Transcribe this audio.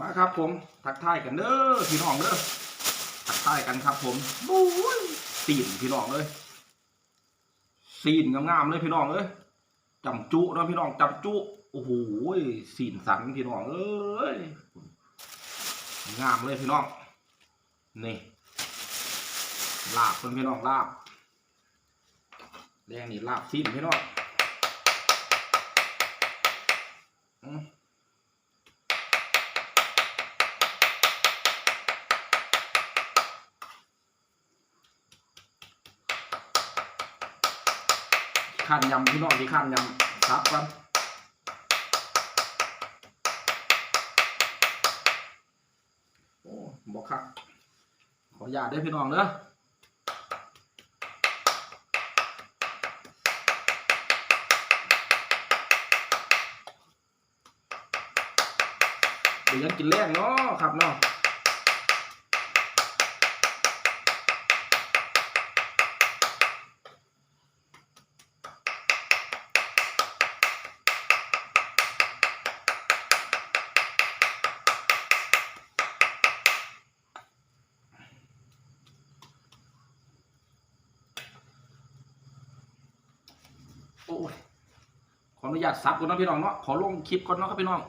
มาครับผมทักทายกันเด้อพี่น้องเด้อทักทายกันครับ ผมบู๊ยสีนพี่น้องเลยสีนงามๆเลยพี่น้องเอ้ยจำจุนะพี่น้องจำจุโอ้โหสีนสันพี่น้องเอ้ยงามเลยพี่น้องนี่ลาบเพิ่นพี่น้องลาบแดงนี่ลาบซีนพี่น้อง ขันยำพี่น้องที่ขันยำซับกันโอ้บอกครับขออนุญาตได้พี่น้องเด้อเดี๋ยวยังกินแรงเนาะครับเนาะ โอ้ยขออนุญาตซับก่อนเนาะพี่น้องเนาะขอลงคลิปก่อนเนาะครับพี่น้อง